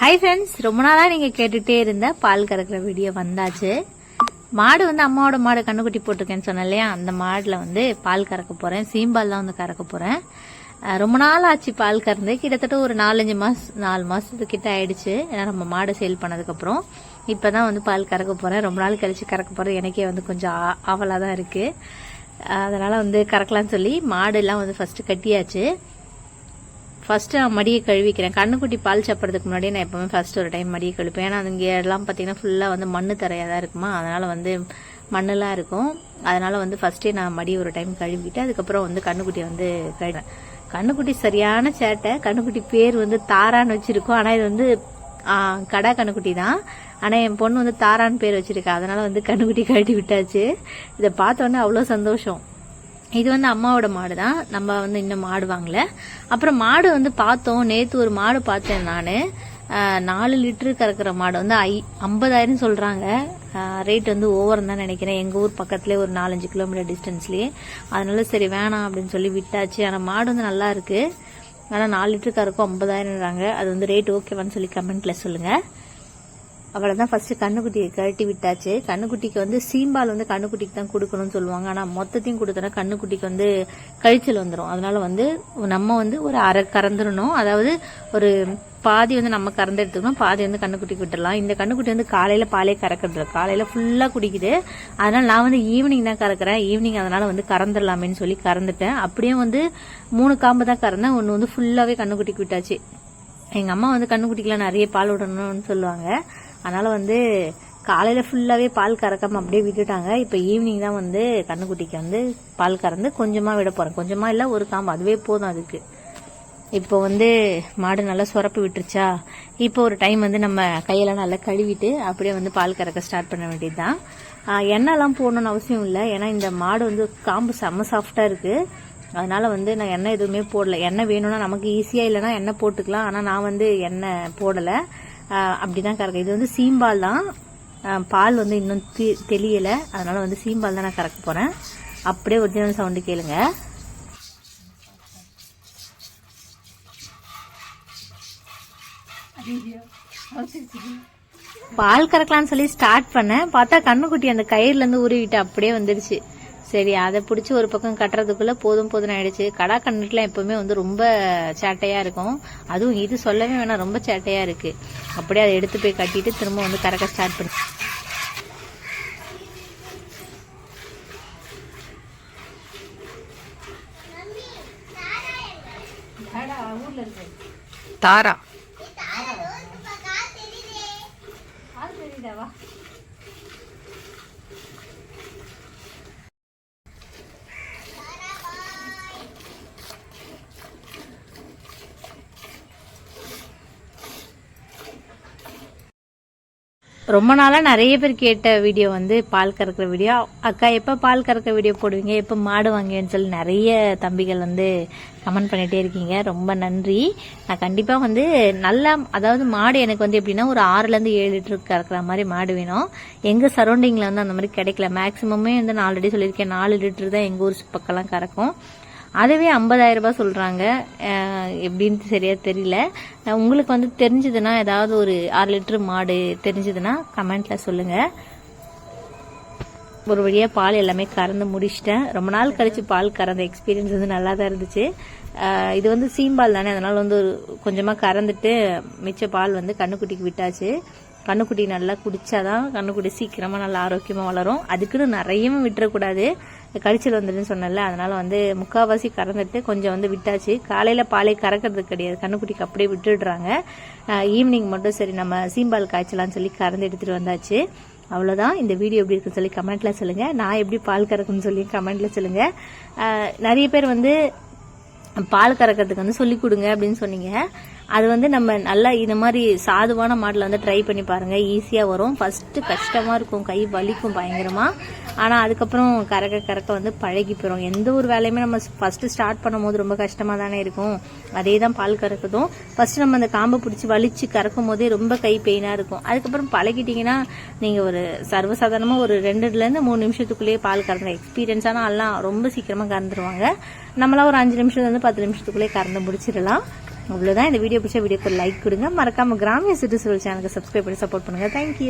Hi friends ரொம்ப நாளாக நீங்கள் கேட்டுகிட்டே இருந்த பால் கறக்கிற வீடியோ வந்தாச்சு. மாடு வந்து அம்மாவோட மாடு கண்ணுக்குட்டி போட்டிருக்கேன்னு சொன்னேன் இல்லையா? அந்த மாடில் வந்து பால் கறக்க போகிறேன் சீம்பால் தான் வந்து கறக்க போகிறேன் ரொம்ப நாள் ஆச்சு பால் கறந்து. கிட்டத்தட்ட ஒரு நாலஞ்சு மாதம் நாலு மாதத்துக்கிட்ட ஆயிடுச்சு. ஏன்னா நம்ம மாடு சேல் பண்ணதுக்கப்புறம். இப்போ தான் வந்து பால் கறக்க போகிறேன் ரொம்ப நாள் கழிச்சு கறக்க போகிறேன் எனக்கே வந்து கொஞ்சம் ஆ- ஆவலாக தான் இருக்குது அதனால் வந்து கறக்கலாம்னு சொல்லி மாடெல்லாம் வந்து ஃபஸ்ட்டு கட்டியாச்சு. ஃபஸ்ட்டு நான் மடியை கழுவிக்கிறேன். கண்ணுக்குட்டி பால் சாப்பிட்றதுக்கு முன்னாடி நான் எப்பவுமே ஃபஸ்ட்டு ஒரு டைம் மடியை கழுப்பேன். ஏன்னா அது இங்கே எல்லாம் பார்த்தீங்கன்னா ஃபுல்லாக வந்து மண்ணு தரையாக தான் இருக்குமா? அதனால் வந்து மண்ணெல்லாம் இருக்கும். அதனால் வந்து ஃபஸ்ட்டே நான் மடி ஒரு டைம் கழுவிட்டு அதுக்கப்புறம் வந்து கண்ணுக்குட்டி வந்து கழுவேன் கண்ணுக்குட்டி சரியான சேட்டை. கண்ணுக்குட்டி பேர் வந்து தாரான்னு வச்சுருக்கோம். ஆனால் இது வந்து கடா கண்ணுக்குட்டி தான். ஆனால் என் பொண்ணு வந்து தாரான்னு பேர் வச்சுருக்கா. அதனால் வந்து கண்ணுக்குட்டி கழட்டி விட்டாச்சு. இதை பார்த்தோன்னே அவ்வளோ சந்தோஷம். இது வந்து அம்மாவோட மாடு தான் நம்ம வந்து இன்னும் மாடு வாங்கல. அப்புறம் மாடு வந்து பார்த்தோம். நேற்று ஒரு மாடு பார்த்தேன் நான். நாலு லிட்டரு கறக்கிற மாடு வந்து ஐ ஐம்பதாயிரம் சொல்கிறாங்க ரேட் வந்து ஓவர் தான் நினைக்கிறேன். எங்கள் ஊர் பக்கத்துலேயே ஒரு நாலஞ்சு கிலோமீட்டர் டிஸ்டன்ஸ்லேயே அதனால சரி வேணாம் அப்படின்னு சொல்லி விட்டாச்சு. ஆனால் மாடு வந்து நல்லா இருக்கு. ஆனால் நாலு லிட்டரு கறக்கும் ஐம்பதாயிரம்ன்றாங்க. அது வந்து ரேட் ஓகேவான்னு சொல்லி கமெண்ட்டில் சொல்லுங்கள் அவ்வளோதான் ஃபர்ஸ்ட் கண்ணுக்குட்டியை கழட்டி விட்டாச்சு. கண்ணுக்குட்டிக்கு வந்து சீம்பால் வந்து கண்ணுக்குட்டிக்கு தான் கொடுக்கணும்னு சொல்லுவாங்க. ஆனால் மொத்தத்தையும் கொடுத்தோன்னா கண்ணுக்குட்டிக்கு வந்து கழிச்சல் வந்துடும் அதனால வந்து நம்ம வந்து ஒரு அரை கறந்துடணும். அதாவது ஒரு பாதி வந்து நம்ம கறந்து எடுத்துக்கணும். பாதி வந்து கண்ணுக்குட்டிக்கு விட்டுடலாம். இந்த கண்ணுக்குட்டி வந்து காலையில் பாலே கறக்கிறது காலையில் ஃபுல்லாக குடிக்குது. அதனால நான் வந்து ஈவினிங் தான் கறக்குறேன். ஈவினிங் அதனால வந்து கறந்துடலாமேன்னு சொல்லி கறந்துட்டேன். அப்படியே வந்து மூணு காம்பு தான் கறந்தேன். ஒன்று வந்து ஃபுல்லாகவே கண்ணுக்குட்டிக்கு விட்டாச்சு. எங்கள் அம்மா வந்து கண்ணுக்குட்டிக்கெலாம் நிறைய பால் விடணும்னு சொல்லுவாங்க. அதனால் வந்து காலையில் ஃபுல்லாகவே பால் கறக்காமல் அப்படியே விட்டுட்டாங்க. இப்போ ஈவினிங் தான் வந்து கண்ணுக்குட்டிக்கு வந்து பால் கறந்து கொஞ்சமாக விட போகிறேன் கொஞ்சமாக இல்லை ஒரு காம்பு. அதுவே போதும் அதுக்கு. இப்போ வந்து மாடு நல்லா சுரப்பி விட்டுருச்சா? இப்போ ஒரு டைம் வந்து நம்ம கையெல்லாம் நல்லா கழுவிட்டு அப்படியே வந்து பால் கறக்க ஸ்டார்ட் பண்ண வேண்டியது தான் எண்ணெய்லாம் போடணும்னு அவசியம் இல்லை. ஏன்னா இந்த மாடு வந்து காம்பு செம்ம சாஃப்டாக இருக்குது அதனால வந்து நான் எண்ணெய் எதுவுமே போடல. எண்ணெய் வேணும்னா நமக்கு ஈஸியாக இல்லைன்னா எண்ணெய் போட்டுக்கலாம். ஆனால் நான் வந்து எண்ணெய் போடலை. அப்படி தான் கறக்க இது வந்து சீம்பால் தான். ஆஹ் பால் வந்து இன்னும் தெ- தெளியலை. அதனால வந்து சீம்பால் தான் நான் கறக்க போகிறேன் அப்படியே ஒரிஜினல் சவுண்டு கேளுங்க. பால் கறக்கலாம்னு சொல்லி ஸ்டார்ட் பண்ணேன். பார்த்தா கண்ணுக்குட்டி அந்த கயிறுல இருந்து உருவிட்டு அப்படியே வந்துடுச்சு சரி அதை பிடிச்சி ஒரு பக்கம் கட்டுறதுக்குள்ள போதும் போதும் ஆயிடுச்சு. கடா கண்ணுக்குலாம் எப்பவுமே வந்து ரொம்ப சேட்டையா இருக்கும். அதுவும் இது சொல்லவே வேணாம் ரொம்ப சேட்டையா இருக்கு. அப்படியே அதை எடுத்து போய் கட்டிட்டு திரும்ப வந்து கறக்க ஸ்டார்ட் பண்ணி. தாரா. ரொம்ப நாளாக நிறைய பேர் கேட்ட வீடியோ வந்து பால் கறக்கிற வீடியோ. அக்கா எப்போ பால் கறக்கிற வீடியோ போடுவீங்க? எப்போ மாடு வாங்குவீங்கன்னு சொல்லி நிறைய தம்பிகள் வந்து கமெண்ட் பண்ணிகிட்டே இருக்கீங்க. ரொம்ப நன்றி. நான் கண்டிப்பாக வந்து நல்லா அதாவது மாடு எனக்கு வந்து எப்படின்னா ஒரு ஆறுலேருந்து ஏழு லிட்டர் கறக்கிற மாதிரி மாடு வேணும். எங்கள் சரௌண்டிங்கில் வந்து அந்த மாதிரி கிடைக்கல. மேக்ஸிமமே வந்து நான் ஆல்ரெடி சொல்லியிருக்கேன். நாலு லிட்டர் தான் எங்கள் ஊர் பக்கம்லாம் கறக்கும். அதுவே 50000 ரூபாய் சொல்கிறாங்க எப்படின்னு சரியாக தெரியல. உங்களுக்கு வந்து தெரிஞ்சதுன்னா ஏதாவது ஒரு ஆறு லிட்டர் மாடு தெரிஞ்சதுன்னா கமெண்ட்டில் சொல்லுங்கள் ஒரு வழியாக பால் எல்லாமே கறந்து முடிச்சிட்டேன். ரொம்ப நாள் கழிச்சு பால் கறந்த எக்ஸ்பீரியன்ஸ் வந்து நல்லா தான் இருந்துச்சு இது வந்து சீம்பால் தானே அதனால வந்து ஒரு கொஞ்சமாக கறந்துட்டு மிச்ச பால் வந்து கண்ணுக்குட்டிக்கு விட்டாச்சு. கண்ணுக்குட்டி நல்லா குடித்தாதான் கண்ணுக்குட்டி சீக்கிரமாக நல்லா ஆரோக்கியமாக வளரும். அதுக்குன்னு நிறையவும் விட்டுறக்கூடாது. கடிச்சல் வந்துடுன்னு சொன்னல அதனால் வந்து முக்கால்வாசி கறந்துட்டு கொஞ்சம் வந்து விட்டாச்சு. காலையில் பாலை கறக்கிறது கிடையாது. கண்ணுக்குட்டிக்கு அப்படியே விட்டுடுறாங்க. ஈவினிங் மட்டும் சரி நம்ம சீம்பால் காய்ச்சலான்னு சொல்லி கறந்து எடுத்துகிட்டு வந்தாச்சு. அவ்வளோதான் இந்த வீடியோ எப்படி இருக்குன்னு சொல்லி கமெண்ட்டில் சொல்லுங்கள் நான் எப்படி பால் கறக்குன்னு சொல்லி கமெண்ட்டில் சொல்லுங்கள் நிறைய பேர் வந்து பால் கறக்கிறதுக்கு வந்து சொல்லி கொடுங்க அப்படின்னு சொன்னீங்க. அது வந்து நம்ம நல்லா இந்த மாதிரி சாதுவான மாடல வந்து ட்ரை பண்ணி பாருங்கள் ஈஸியாக வரும். ஃபஸ்ட்டு கஷ்டமாக இருக்கும். கை வலிக்கும் பயங்கரமாக ஆனால் அதுக்கப்புறம் கறக்க கறக்க வந்து பழகி போயிடும் எந்த ஒரு வேலையுமே நம்ம ஃபஸ்ட்டு ஸ்டார்ட் பண்ணும்போது ரொம்ப கஷ்டமாக தானே இருக்கும். அதே தான் பால் கறக்குதும் ஃபஸ்ட்டு நம்ம அந்த காம்பை பிடிச்சி வலிச்சு கறக்கும் போதே ரொம்ப கை பெயினாக இருக்கும். அதுக்கப்புறம் பழகிட்டிங்கன்னா நீங்கள் ஒரு சர்வசாதாரணமாக ஒரு ரெண்டுலேருந்து மூணு நிமிஷத்துக்குள்ளேயே பால் கறந்த எக்ஸ்பீரியன்ஸான எல்லாம் ரொம்ப சீக்கிரமாக கறந்துருவாங்க. நம்மளாம் ஒரு அஞ்சு நிமிஷத்துலருந்து பத்து நிமிஷத்துக்குள்ளேயே கறந்து முடிச்சிடலாம். இவ்வளோதான் இந்த வீடியோ பிடிச்ச வீடியோக்கு லைக் கொடுங்க. மறக்காம கிராமிய சுற்றுச்சூழல் சேனலுக்கு சப்ஸ்கிரைப் பண்ணி சப்போர்ட் பண்ணுங்க. தேங்க்யூ